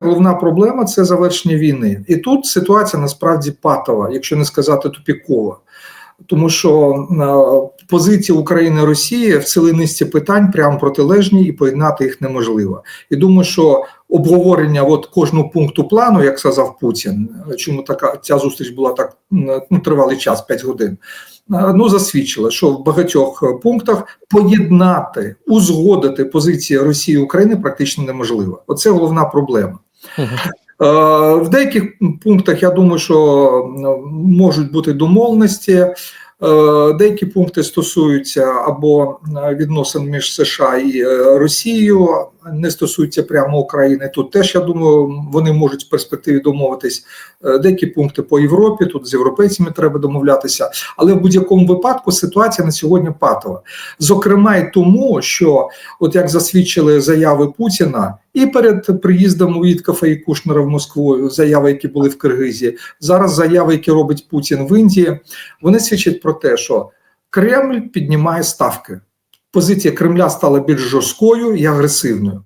головна проблема це завершення війни. І тут ситуація насправді патова, якщо не сказати тупікова. Тому що е, позиції України і Росії в цілій низці питань прямо протилежні, і поєднати їх неможливо. І думаю, що обговорення от кожного пункту плану, як сказав Путін, чому така ця зустріч була так м, ну, тривалий час, 5 годин. е, Ну, засвідчила, що в багатьох е, пунктах поєднати, узгодити позиції Росії і України практично неможливо. Оце головна проблема. Е, В деяких пунктах я думаю, що можуть бути домовленості. Е, Деякі пункти стосуються або е, відносин між США і Росією, не стосуються прямо України. Тут теж я думаю, вони можуть в перспективі домовитись. Е, Деякі пункти по Європі, тут з європейцями треба домовлятися. Але в будь-якому випадку ситуація на сьогодні патова. Зокрема, і тому, що, от як засвідчили заяви Путіна, і перед приїздом Уіткафа і Кушнера в Москву, заяви, які були в Киргизі, зараз заяви, які робить Путін в Індії, вони свідчать про те, що Кремль піднімає ставки. Позиція Кремля стала більш жорсткою і агресивною.